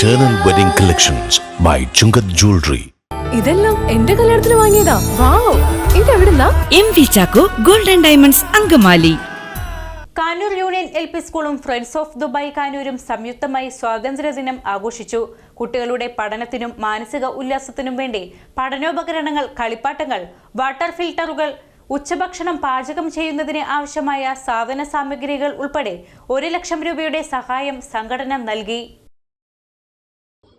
Eternal Wedding Collections by Chungat Jewelry. ഇതെല്ലാം എന്റെ കല്യാണത്തിന് വാങ്ങിയതാ. Wow ഇതെവിടുന്നാ M V Chacko golden diamonds Angamaly. Kanoor union L P സ്കൂളും friends of Dubai കാനൂരും സംയുക്തമായി സ്വാതന്ത്ര്യദിനം ആഘോഷിച്ചു. കുട്ടികളുടെ പഠനത്തിനും മാനസിക ഉല്ലാസത്തിനും വേണ്ടി പഠനോപകരണങ്ങൾ കളിപ്പാട്ടങ്ങൾ വാട്ടർ ഫിൽട്ടറുകൾ ഉച്ചഭക്ഷണം പാചകം ചെയ്യുന്നതിന് ആവശ്യമായ സാധന സാമഗ്രികൾ ഉൾപ്പെടെ ഒരു ലക്ഷം രൂപയുടെ സഹായം സംഘടന നൽകി.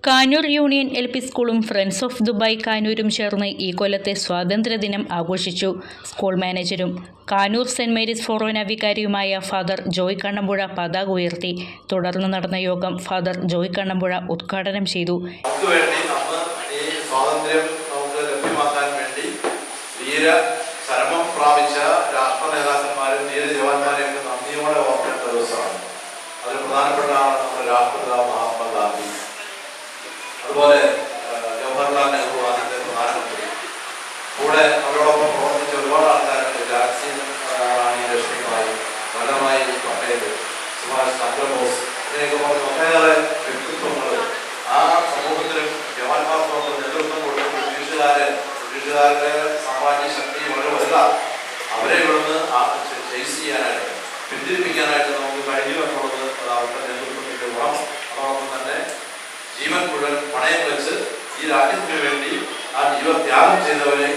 കാനൂർ യൂണിയൻ എൽ പി സ്കൂളും ഫ്രണ്ട്സ് ഓഫ് ദുബായ് കാനൂരും ചേർന്ന് ഈ കൊല്ലത്തെ സ്വാതന്ത്ര്യദിനം ആഘോഷിച്ചു. സ്കൂൾ മാനേജരും കാനൂർ സെന്റ് മേരീസ് ഫൊറോന വികാരിയുമായ ഫാദർ ജോയ് കണ്ണമ്പുഴ പതാക ഉയർത്തി. തുടർന്ന് നടന്ന യോഗം ഫാദർ ജോയ് കണ്ണമ്പുഴ ഉദ്ഘാടനം ചെയ്തു. പ്രാപിച്ച ധീര അതിൽ പ്രധാനപ്പെട്ട രാഷ്ട്രപിതാവ് അതുപോലെ ജവഹർലാൽ നെഹ്റു ആദ്യത്തെ പ്രധാനമന്ത്രി കൂടെ അവരോടൊപ്പം പ്രവർത്തിച്ച ഒരുപാട് ആൾക്കാരുണ്ട്. ആ, റാണി ലക്ഷ്മിബായി വല്ലഭായി പട്ടേൽ സുഭാഷ് ചന്ദ്രബോസ് ഇതിനെയൊക്കെ പറഞ്ഞ ഒട്ടേറെ വ്യക്തിത്വങ്ങൾ ആ സമൂഹത്തിലും ജവാന്മാർക്കൊക്കെ നേതൃത്വം കൊടുത്ത് ബ്രിട്ടീഷുകാരെ ബ്രിട്ടീഷുകാരുടെ സാമാന്യ ശക്തി വളരെ വലുതാണ്. അവരെ ഇവിടുന്ന് ചെയ്സ് ചെയ്യാനായിട്ട് പിന്തിരിപ്പിക്കാനായിട്ട് നമുക്ക് കഴിഞ്ഞു എന്നുള്ളത് അത് അവരുടെ നേതൃത്വത്തിന്റെ ഗുണം അതോടൊപ്പം തന്നെ ജീവൻ മുഴുവൻ പണയം വെച്ച് ഈ രാജ്യത്തിന് വേണ്ടി ആ ജീവത്യാഗം ചെയ്തവരെ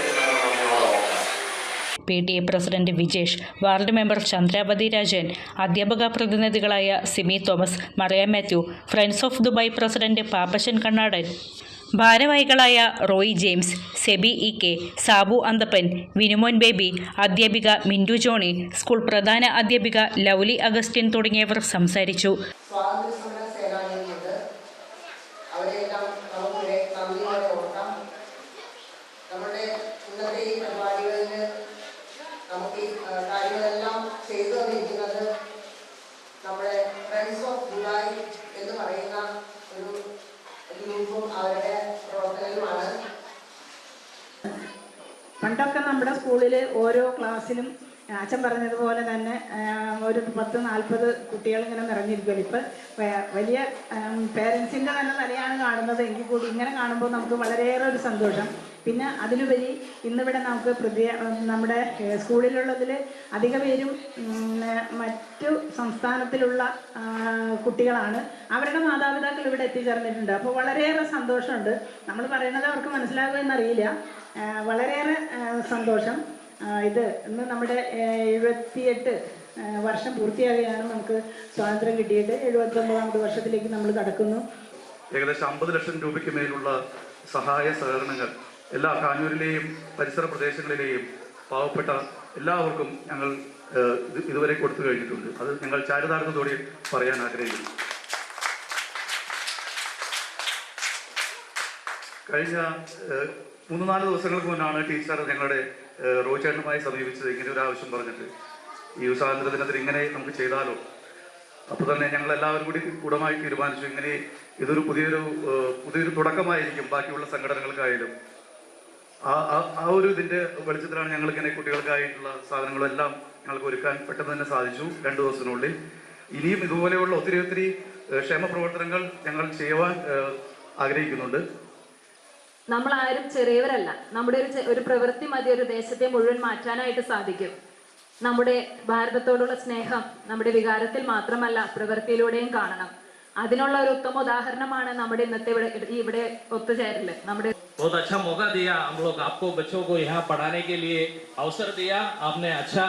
P T A president Vijesh ward member Chandrapathi Rajan അധ്യാപക പ്രതിനിധികളായ Simi Thomas Mariya Mathew friends of Dubai president Pappashan Kannadan ഭാരവാഹികളായ റോയ് ജെയിംസ് സെബി ഇ കെ സാബു അന്തപ്പൻ വിനുമോൻ ബേബി അധ്യാപിക മിൻഡു ജോണി സ്കൂൾ പ്രധാന അധ്യാപിക ലൗലി അഗസ്റ്റിൻ തുടങ്ങിയവർ സംസാരിച്ചു സ്വാതന്ത്ര്യ സമര സേനാനികളുണ്ട് അവരെല്ലാം നമുക്കിവിടെ നന്ദിയോടെ ഓർക്കാം നമ്മുടെ ഇന്നത്തെ ഈ പരിപാടികളിൽ നമുക്ക് ഈ ആ, കാര്യങ്ങളെല്ലാം ചെയ്തു തന്നിരിക്കുന്നത് നമ്മുടെ ഫ്രണ്ട്സ് ഓഫ് ദുബായ് എന്ന് പറയുന്ന ഒരു ഗ്രൂപ്പും അവരുടെ പ്രവർത്തനങ്ങളുമാണ് പണ്ടൊക്കെ നമ്മുടെ സ്കൂളിൽ ഓരോ ക്ലാസ്സിലും അച്ഛൻ പറഞ്ഞതുപോലെ തന്നെ ഒരു പത്ത് നാൽപ്പത് കുട്ടികൾ ഇങ്ങനെ നിറഞ്ഞിരിക്കുമല്ലോ ഇപ്പം വലിയ പേരൻസിന്റെ തന്നെ തലയാണ് കാണുന്നത്. എങ്കിൽ കൂടി ഇങ്ങനെ കാണുമ്പോൾ നമുക്ക് വളരെയേറെ ഒരു സന്തോഷം. പിന്നെ അതിലുപരി ഇന്നിവിടെ നമുക്ക് പ്രതി നമ്മുടെ സ്കൂളിലുള്ളതിൽ അധിക പേരും മറ്റു സംസ്ഥാനത്തിലുള്ള കുട്ടികളാണ്. അവരുടെ മാതാപിതാക്കൾ ഇവിടെ എത്തിച്ചേർന്നിട്ടുണ്ട്. അപ്പോൾ വളരെയേറെ സന്തോഷമുണ്ട്. നമ്മൾ പറയുന്നത് അവർക്ക് മനസ്സിലാകുമെന്നറിയില്ല. വളരെയേറെ സന്തോഷം. ഇത് ഇന്ന് നമ്മുടെ എഴുപത്തിയെട്ട് വർഷം പൂർത്തിയാകുകയാണ് നമുക്ക് സ്വാതന്ത്ര്യം കിട്ടിയിട്ട് എഴുപത്തി ഒമ്പതാമത് വർഷത്തിലേക്ക് നമ്മൾ കടക്കുന്നു. ഏകദേശം അമ്പത് ലക്ഷം രൂപയ്ക്ക് മേലുള്ള സഹായ സഹകരണങ്ങൾ എല്ലാ കാനൂരിലെയും പരിസര പ്രദേശങ്ങളിലെയും പാവപ്പെട്ട എല്ലാവർക്കും ഞങ്ങൾ ഇതുവരെ കൊടുത്തു കഴിഞ്ഞിട്ടുണ്ട്. അത് ഞങ്ങൾ ചാരിതാർത്ഥത്തോടെ പറയാൻ ആഗ്രഹിക്കുന്നു. കഴിഞ്ഞ മൂന്ന് നാല് ദിവസങ്ങൾക്ക് മുന്നാണ് ടീച്ചർ ഞങ്ങളുടെ റോചേട്ടനുമായി സമീപിച്ചത് ഇങ്ങനെ ഒരു ആവശ്യം പറഞ്ഞിട്ട്. ഈ സ്വാതന്ത്ര്യ ദിനത്തിൽ ഇങ്ങനെ നമുക്ക് ചെയ്താലോ? അപ്പോൾ തന്നെ ഞങ്ങൾ എല്ലാവരും കൂടി കൂടമായി തീരുമാനിച്ചു ഇങ്ങനെ ഇതൊരു പുതിയൊരു പുതിയൊരു തുടക്കമായിരിക്കും ബാക്കിയുള്ള സംഘടനകൾക്കായാലും. ആ ആ- ഒരു ഇതിന്റെ വെളിച്ചത്തിലാണ് ഞങ്ങൾ ഇങ്ങനെ കുട്ടികൾക്കായിട്ടുള്ള സാധനങ്ങളെല്ലാം ഞങ്ങൾക്ക് ഒരുക്കാൻ പെട്ടെന്ന് തന്നെ സാധിച്ചു രണ്ടു ദിവസത്തിനുള്ളിൽ. ഇനിയും ഇതുപോലെയുള്ള ഒത്തിരി ഒത്തിരി ക്ഷേമ പ്രവർത്തനങ്ങൾ ഞങ്ങൾ ചെയ്യുവാൻ ആഗ്രഹിക്കുന്നുണ്ട്. നമ്മൾ ആരും ചെറിയവരല്ല നമ്മുടെ ഒരു ചെ- ഒരു പ്രവൃത്തി മതി ഒരു ദേശത്തെ മുഴുവൻ മാറ്റാനായിട്ട് സാധിക്കും നമ്മുടെ ഭാരതത്തോടുള്ള സ്നേഹം നമ്മുടെ വികാരത്തിൽ മാത്രമല്ല പ്രവൃത്തിയിലൂടെയും കാണണം അതിനുള്ള ഒരു ഉത്തമ ഉദാഹരണമാണ് നമ്മുടെ ഇന്നത്തെ ഇവിടെ ഇവിടെ ഒത്തുചേരല് നമ്മുടെ बहुत अच्छा मौका दिया हम लोग आपको बच्चों को यहाँ पढ़ाने के लिए अवसर दिया आपने अच्छा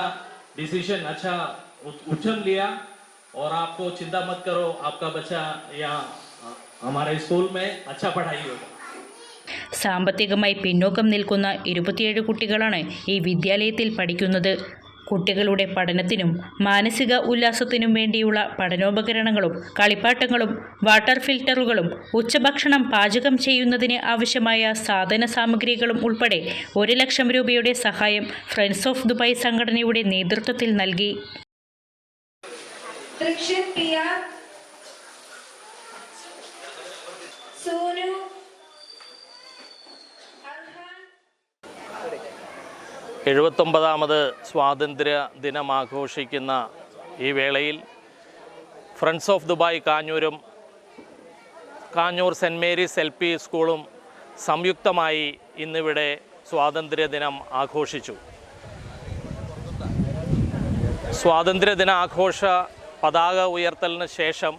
डिसीजन अच्छा उ- उद्यम लिया और आपको चिंता मत करो आपका बच्चा यहाँ अ, हमारे स्कूल में अच्छा पढ़ाई होगा സാമ്പത്തികമായി പിന്നോക്കം നിൽക്കുന്ന ഇരുപത്തിയേഴ് കുട്ടികളാണ് ഈ വിദ്യാലയത്തിൽ പഠിക്കുന്നത്. കുട്ടികളുടെ പഠനത്തിനും മാനസിക ഉല്ലാസത്തിനും വേണ്ടിയുള്ള പഠനോപകരണങ്ങളും കളിപ്പാട്ടങ്ങളും വാട്ടർ ഫിൽട്ടറുകളും ഉച്ചഭക്ഷണം പാചകം ചെയ്യുന്നതിന് ആവശ്യമായ സാധന സാമഗ്രികളും ഉൾപ്പെടെ ഒരു ലക്ഷം രൂപയുടെ സഹായം ഫ്രണ്ട്സ് ഓഫ് ദുബായ് സംഘടനയുടെ നേതൃത്വത്തിൽ നൽകി. എഴുപത്തൊമ്പതാമത് സ്വാതന്ത്ര്യ ദിനം ആഘോഷിക്കുന്ന ഈ വേളയിൽ friends of Dubai കാഞ്ഞൂരും Kanjoor saint Mary's L P സ്കൂളും സംയുക്തമായി ഇന്നിവിടെ സ്വാതന്ത്ര്യ ദിനം ആഘോഷിച്ചു. സ്വാതന്ത്ര്യ ദിന ആഘോഷ പതാക ഉയർത്തലിന് ശേഷം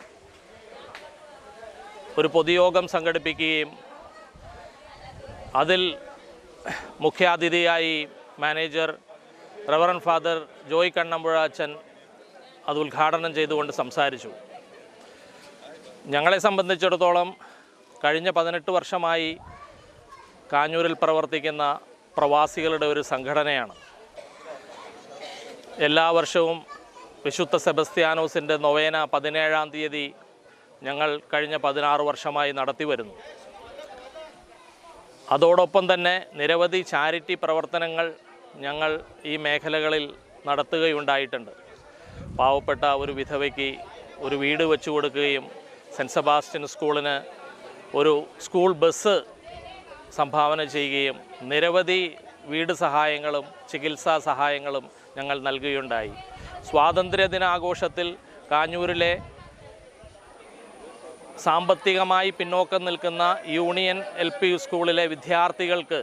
ഒരു പൊതുയോഗം സംഘടിപ്പിക്കുകയും അതിൽ മുഖ്യാതിഥിയായി manager reverend father Joy Kannampuzha അച്ഛൻ അത് ഉദ്ഘാടനം ചെയ്തുകൊണ്ട് സംസാരിച്ചു. ഞങ്ങളെ സംബന്ധിച്ചിടത്തോളം കഴിഞ്ഞ പതിനെട്ട് വർഷമായി കാഞ്ഞൂരിൽ പ്രവർത്തിക്കുന്ന പ്രവാസികളുടെ ഒരു സംഘടനയാണ്. എല്ലാ വർഷവും വിശുദ്ധ സെബസ്ത്യാനോസിന്റെ നൊവേന പതിനേഴാം തീയതി ഞങ്ങൾ കഴിഞ്ഞ പതിനാറ് വർഷമായി നടത്തി വരുന്നു. അതോടൊപ്പം തന്നെ നിരവധി ചാരിറ്റി പ്രവർത്തനങ്ങൾ ഞങ്ങൾ ഈ മേഖലകളിൽ നടത്തുകയുണ്ടായിട്ടുണ്ട്. പാവപ്പെട്ട ഒരു വിധവയ്ക്ക് ഒരു വീട് വെച്ചു കൊടുക്കുകയും സെന്റ് സെബാസ്റ്റ്യൻ സ്കൂളിന് ഒരു സ്കൂൾ ബസ് സംഭാവന ചെയ്യുകയും നിരവധി വീട് സഹായങ്ങളും ചികിത്സാ സഹായങ്ങളും ഞങ്ങൾ നൽകുകയുണ്ടായി. സ്വാതന്ത്ര്യദിനാഘോഷത്തിൽ കാഞ്ഞൂരിലെ സാമ്പത്തികമായി പിന്നോക്കം നിൽക്കുന്ന യൂണിയൻ എൽ പി സ്കൂളിലെ വിദ്യാർത്ഥികൾക്ക്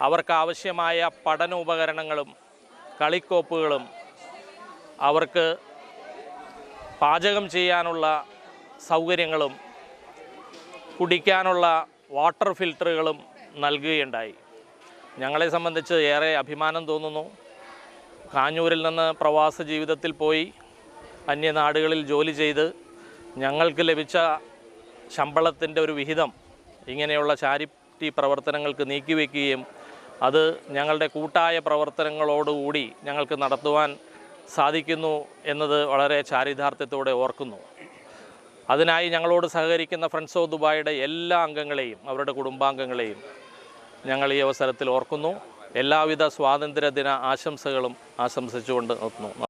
അവർക്കാവശ്യമായ പഠനോപകരണങ്ങളും കളിക്കോപ്പുകളും അവർക്ക് പാചകം ചെയ്യാനുള്ള സൗകര്യങ്ങളും കുടിക്കാനുള്ള വാട്ടർ ഫിൽറ്ററുകളും നൽകുകയുണ്ടായി. ഞങ്ങളെ സംബന്ധിച്ച് ഏറെ അഭിമാനം തോന്നുന്നു. കാഞ്ഞൂരിൽ നിന്ന് പ്രവാസ ജീവിതത്തിൽ പോയി അന്യനാടുകളിൽ ജോലി ചെയ്ത് ഞങ്ങൾക്ക് ലഭിച്ച ശമ്പളത്തിന്റെ ഒരു വിഹിതം ഇങ്ങനെയുള്ള ചാരിറ്റി പ്രവർത്തനങ്ങൾക്ക് നീക്കിവെക്കുകയും അത് ഞങ്ങളുടെ കൂട്ടായ പ്രവർത്തനങ്ങളോടുകൂടി ഞങ്ങൾക്ക് നടത്തുവാൻ സാധിക്കുന്നു എന്നത് വളരെ ചാരിതാർത്ഥ്യത്തോടെ ഓർക്കുന്നു. അതിനായി ഞങ്ങളോട് സഹകരിക്കുന്ന ഫ്രണ്ട്സ് ഓഫ് ദുബായിയുടെ എല്ലാ അംഗങ്ങളെയും അവരുടെ കുടുംബാംഗങ്ങളെയും ഞങ്ങൾ ഈ അവസരത്തിൽ ഓർക്കുന്നു. എല്ലാവിധ സ്വാതന്ത്ര്യദിന ആശംസകളും ആശംസിച്ചുകൊണ്ട് നിർത്തുന്നു.